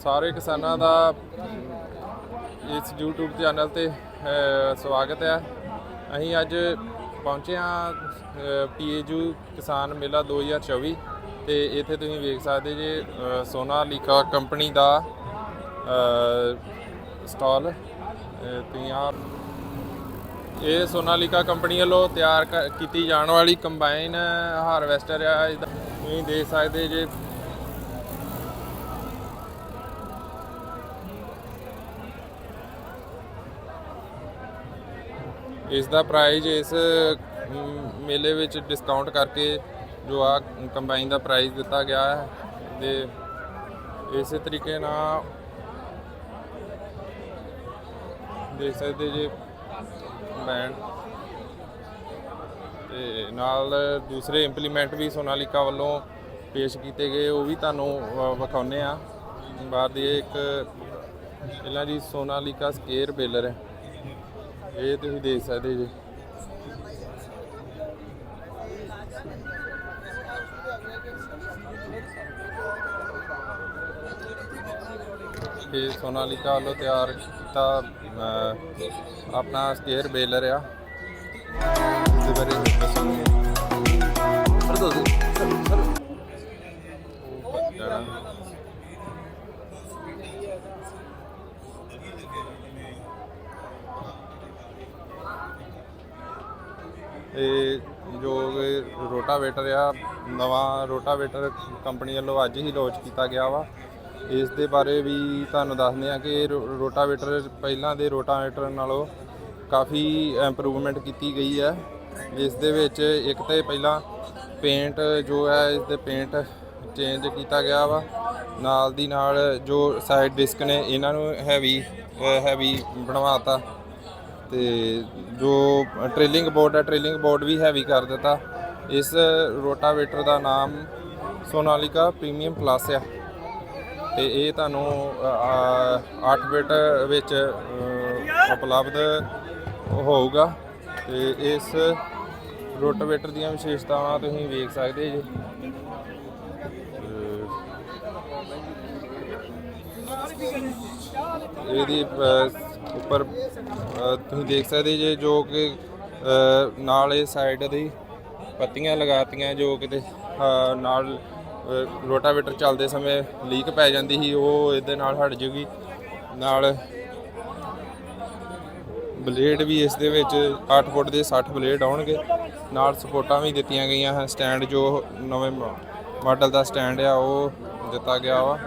ਸਾਰੇ ਕਿਸਾਨਾਂ ਦਾ ਇਸ YouTube ਚੈਨਲ ਤੇ ਸਵਾਗਤ ਹੈ। ਅਸੀਂ ਅੱਜ ਪਹੁੰਚੇ ਹਾਂ ਪੀਏਯੂ ਕਿਸਾਨ ਮੇਲਾ 2024 ਤੇ ਇੱਥੇ ਤੁਸੀਂ ਵੇਖ ਸਕਦੇ ਜੇ ਅ, ਸੋਨਾਲੀਕਾ ਕੰਪਨੀ ਦਾ ਸਟਾਲ ਤੁਸੀਂ ਆ ਇਹ ਸੋਨਾਲੀਕਾ ਕੰਪਨੀ ਵੱਲੋਂ ਤਿਆਰ ਕ- ਕੀਤੀ ਜਾਣ ਵਾਲੀ ਕੰਬਾਈਨ ਹਾਰਵੈਸਟਰ ਆ ਤੁਸੀਂ ਦੇਖ ਸਕਦੇ ਜੇ ਇਸ ਦਾ ਪ੍ਰਾਈਜ਼ ਇਸ ਮੇਲੇ ਵਿੱਚ ਡਿਸਕਾਊਂਟ ਕਰਕੇ ਜੋ ਆ ਕੰਬਾਈਨ ਦਾ ਪ੍ਰਾਈਜ਼ ਦਿੱਤਾ ਗਿਆ ਹੈ ਤੇ ਇਸੇ ਤਰੀਕੇ ਨਾਲ ਦੇਖ ਸਕਦੇ ਜੇ ਕੰਬਾਈਨ ਤੇ ਨਾਲ ਦੂਸਰੇ ਇੰਪਲੀਮੈਂਟ ਵੀ ਸੋਨਾਲੀਕਾ ਵੱਲੋਂ ਪੇਸ਼ ਕੀਤੇ ਗਏ ਉਹ ਵੀ ਤੁਹਾਨੂੰ ਅ, ਵਿਖਾਉਂਦੇ ਆ ਬਾਹਰ ਦੀ ਇੱਕ ਇਹਨਾਂ ਦੀ ਸੋਨਾਲੀਕਾ ਸਕੇਅਰ ਬੇਲਰ ਹੈ। ਇਹ ਤੁਸੀਂ ਦੇਖ ਸਕਦੇ ਜੀ। ਇਹ ਸੋਨਾਲੀਕਾ ਵੱਲੋਂ ਤਿਆਰ ਕੀਤਾ ਆਪਣਾ ਸਕੇਅਰ ਬੇਲਰ ਆ। ਇਹਦੇ ਬਾਰੇ ਦੱਸੋਗੇ? ਸਰ ਦੋ ਸਰ ਇਹ ਜੋ ਰੋਟਾਵੇਟਰ ਆ, ਨਵਾਂ ਰੋਟਾਵੇਟਰ ਕੰਪਨੀ ਵੱਲੋਂ ਅੱਜ ਹੀ ਲਾਂਚ ਕੀਤਾ ਗਿਆ ਵਾ। ਇਸ ਦੇ ਬਾਰੇ ਵੀ ਤੁਹਾਨੂੰ ਦੱਸਦੇ ਆ ਕਿ ਰੋ- ਰੋਟਾਵੇਟਰ ਪਹਿਲਾਂ ਦੇ ਰੋਟਾਵੇਟਰ ਨਾਲੋਂ ਕਾਫੀ ਇੰਪਰੂਵਮੈਂਟ ਕੀਤੀ ਗਈ ਹੈ। ਇਸ ਦੇ ਵਿੱਚ ਇੱਕ ਤੇ ਪਹਿਲਾਂ ਪੇਂਟ ਜੋ ਹੈ, ਇਸ ਦੇ ਪੇਂਟ ਚੇਂਜ ਕੀਤਾ ਗਿਆ ਵਾ। ਨਾਲ ਦੀ ਨਾਲ ਜੋ ਸਾਈਡ ਡਿਸਕ ਨੇ, ਇਹਨਾਂ ਨੂੰ ਹੈਵੀ ਹੈਵੀ ਬਣਵਾਤਾ ਤੇ ਜੋ ਟ੍ਰੇਲਿੰਗ ਬੋਰਡ ਹੈ ਟ੍ਰੇਲਿੰਗ ਬੋਰਡ ਵੀ ਹੈਵੀ ਕਰ ਦਿੱਤਾ। ਇਸ ਰੋਟਾਵੇਟਰ ਦਾ ਨਾਮ ਸੋਨਾਲੀਕਾ ਪ੍ਰੀਮੀਅਮ ਪਲੱਸ ਆ। ਤੇ ਇਹ ਤੁਹਾਨੂੰ 8 ਬਿਟ ਵਿੱਚ ਅ, ਉਪਲਬਧ ਹੋਊਗਾ। ਤੇ ਇਸ ਰੋਟਾਵੇਟਰ ਦੀਆਂ ਵਿਸ਼ੇਸ਼ਤਾਵਾਂ ਤੁਸੀਂ ਵੇਖ ਸਕਦੇ ਜੀ। ਇਹਦੀ ਉੱਪਰ ਤੁਸੀਂ ਦੇਖ ਸਕਦੇ ਜੇ ਜੋ ਕਿ ਨਾਲ ਇਹ ਸਾਈਡ ਦੀ ਪੱਤੀਆਂ ਲਗਾਤੀਆਂ ਜੋ ਕਿਤੇ ਨਾਲ ਅ, ਰੋਟਾਵੇਟਰ ਚੱਲਦੇ ਸਮੇਂ ਲੀਕ ਪੈ ਜਾਂਦੀ ਸੀ ਉਹ ਇਹਦੇ ਨਾਲ ਹਟ ਜੂਗੀ। ਨਾਲ ਬਲੇਡ ਵੀ ਇਸ ਦੇ ਵਿੱਚ 8 ਫੁੱਟ ਦੇ 60 ਬਲੇਡ ਆਉਣਗੇ। ਨਾਲ ਸਪੋਰਟਾਂ ਵੀ ਦਿੱਤੀਆਂ ਗਈਆਂ ਹਨ ਸਟੈਂਡ ਜੋ ਨਵੇਂ ਮਾਡਲ ਦਾ ਸਟੈਂਡ ਆ ਉਹ ਦਿੱਤਾ ਗਿਆ ਵਾ।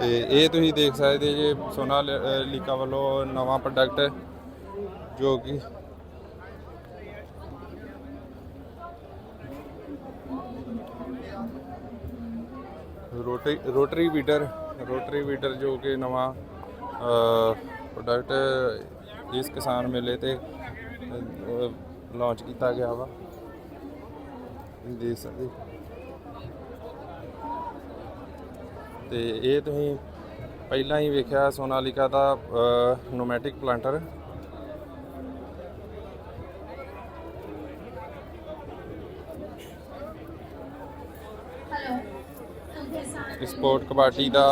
ਤੇ ਇਹ ਤੁਸੀਂ ਦੇਖ ਸਕਦੇ ਜੇ ਸੋਨਾ ਲੀਕਾ ਵੱਲੋਂ ਨਵਾਂ ਪ੍ਰੋਡਕਟ ਜੋ ਕਿ rotary rotary weeder rotary weeder ਜੋ ਕਿ ਨਵਾਂ ਪ੍ਰੋਡਕਟ ਇਸ ਕਿਸਾਨ ਮੇਲੇ ਤੇ ਲਾਂਚ ਕੀਤਾ ਗਿਆ ਵਾ। ਦੇਖ ਸਕਦੇ ਤੇ ਇਹ ਤੁਸੀਂ ਪਹਿਲਾਂ ਹੀ ਵੇਖਿਆ ਸੋਨਾਲੀਕਾ ਦਾ ਨੋਮੈਟਿਕ ਪਲਾਂਟਰ ਹੈਲੋ ਸਪੋਰਟ ਕਬਾਡੀ ਦਾ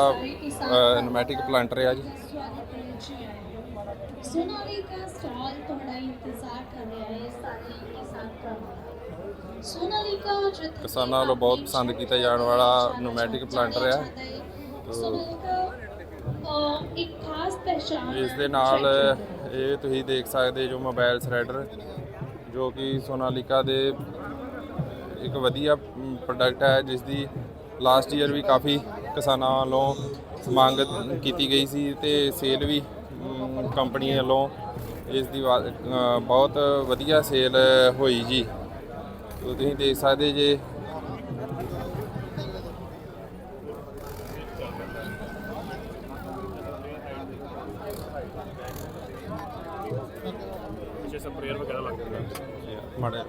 ਨੋਮੈਟਿਕ ਪਲਾਂਟਰ ਆ ਜੀ। ਸੋਨਾਲੀਕਾ ਸਟਾਲ ਤੁਹਾਡਾ ਇੰਤਜ਼ਾਰ ਕਰ ਰਿਹਾ ਹੈ ਸਾਰੇ ਕਿਸਾਨ ਭਰਾਵਾਂ ਸੋਨਾਲੀਕਾ ਕਿਸਾਨਾਂ ਵੱਲੋਂ ਬਹੁਤ ਪਸੰਦ ਕੀਤਾ ਜਾਣ ਵਾਲਾ pneumatic planter ਆ। ਇੱਕ ਖਾਸ ਇਸ ਦੇ ਨਾਲ ਇਹ ਤੁਸੀਂ ਦੇਖ ਸਕਦੇ ਜੋ ਮੋਬਾਈਲ ਥ੍ਰੈਡਰ ਜੋ ਕਿ ਸੋਨਾਲੀਕਾ ਦੇ ਇੱਕ ਵਧੀਆ ਪ੍ਰੋਡਕਟ ਹੈ ਜਿਸ ਦੀ ਲਾਸਟ ਈਅਰ ਵੀ ਕਾਫੀ ਕਿਸਾਨਾਂ ਵੱਲੋਂ ਮੰਗ ਕੀਤੀ ਗਈ ਸੀ ਤੇ ਸੇਲ ਵੀ ਕੰਪਨੀ ਵੱਲੋਂ ਇਸ ਦੀ ਬਹੁਤ ਵਧੀਆ ਸੇਲ ਹੋਈ ਜੀ। ਤੁਸੀਂ ਦੇਖ ਸਕਦੇ ਜੇ ਪਿੱਛੇ ਸਪਰੇਅਰ ਵਗੈਰਾ ਲੱਗ ਜਾਂਦਾ ਮਾੜੇ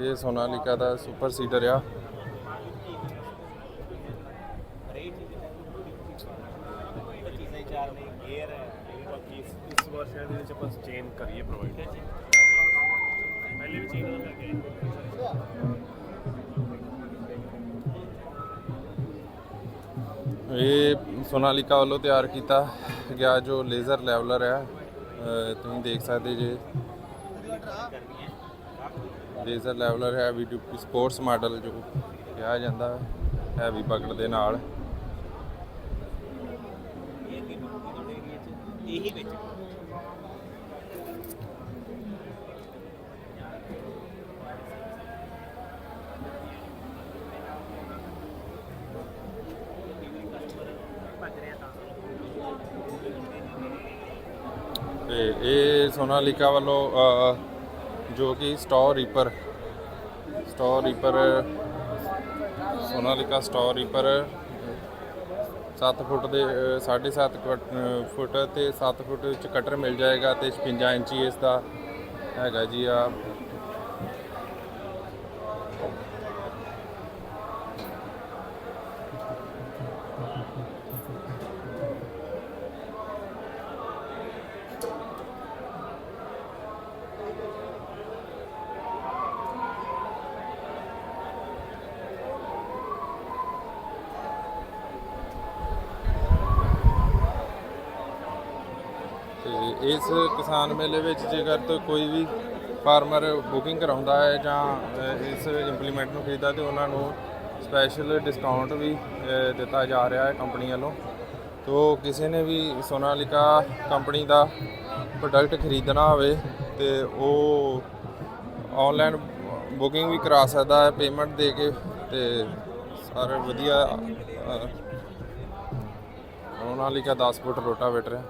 ਇਹ ਸੋਨਾਲੀਕਾ ਦਾ ਸੁਪਰ ਸੀਡਰ ਆ। ਚੀਜ਼ਾਂ ਚਾਰ ਨੇ ਆਪਾਂ ਚੇਨ ਕਰੀਏ ਪ੍ਰੋਵਾਈਡ ਪਹਿਲੇ ਵੀ ਚੀਜ਼ ਮਿਲ ਗਈ ਇਹ ਸੋਨਾਲੀਕਾ ਵੱਲੋਂ ਤਿਆਰ ਕੀਤਾ ਗਿਆ ਜੋ ਲੇਜ਼ਰ ਲੈਵਲਰ ਹੈ ਤੁਸੀਂ ਦੇਖ ਸਕਦੇ ਜੇ। ਲੇਜ਼ਰ ਲੈਵਲਰ ਹੈ, ਵੀ ਸਪੋਰਟਸ ਮਾਡਲ ਜੋ ਕਿਹਾ ਜਾਂਦਾ ਹੈਵੀ ਪਕੜ ਦੇ ਨਾਲ। ਇਹੀ ਵਿੱਚ ਰਿਹਾ ਤਾਂ ਤੇ ਇਹ ਸੋਨਾਲੀਕਾ ਵੱਲੋਂ ਜੋ ਕਿ straw reaper straw reaper, Sonalika straw reaper 7 foot ਦੇ 7.5 ਫੁੱਟ ਤੇ 7 ਫੁੱਟ ਵਿੱਚ ਕਟਰ ਮਿਲ ਜਾਏਗਾ ਤੇ 56 ਇੰਚੀ ਇਸ ਦਾ ਹੈਗਾ ਜੀ ਆ। ਇਸ ਕਿਸਾਨ ਮੇਲੇ ਵਿੱਚ ਜੇਕਰ ਤੋਂ ਕੋਈ ਵੀ ਫਾਰਮਰ ਬੁਕਿੰਗ ਕਰਾਉਂਦਾ ਹੈ ਜਾਂ ਇਸ ਇੰਪਲੀਮੈਂਟ ਨੂੰ ਖਰੀਦਦਾ ਤੇ ਉਹਨਾਂ ਨੂੰ ਸਪੈਸ਼ਲ ਡਿਸਕਾਊਂਟ ਵੀ ਦਿੱਤਾ ਜਾ ਰਿਹਾ ਹੈ ਕੰਪਨੀ ਵੱਲੋਂ। ਤੋ ਕਿਸੇ ਨੇ ਵੀ ਸੋਨਾਲੀਕਾ ਕੰਪਨੀ ਦਾ ਪ੍ਰੋਡਕਟ ਖਰੀਦਣਾ ਹੋਵੇ ਤੇ ਉਹ ਆਨਲਾਈਨ ਬੁਕਿੰਗ ਵੀ ਕਰਾ ਸਕਦਾ ਹੈ ਪੇਮੈਂਟ ਦੇ ਕੇ ਤੇ ਸਾਰੇ ਵਧੀਆ ਅ, ਸੋਨਾਲੀਕਾ 10 ਫੁੱਟ ਰੋਟਾਵੇਟਰ ਹੈ।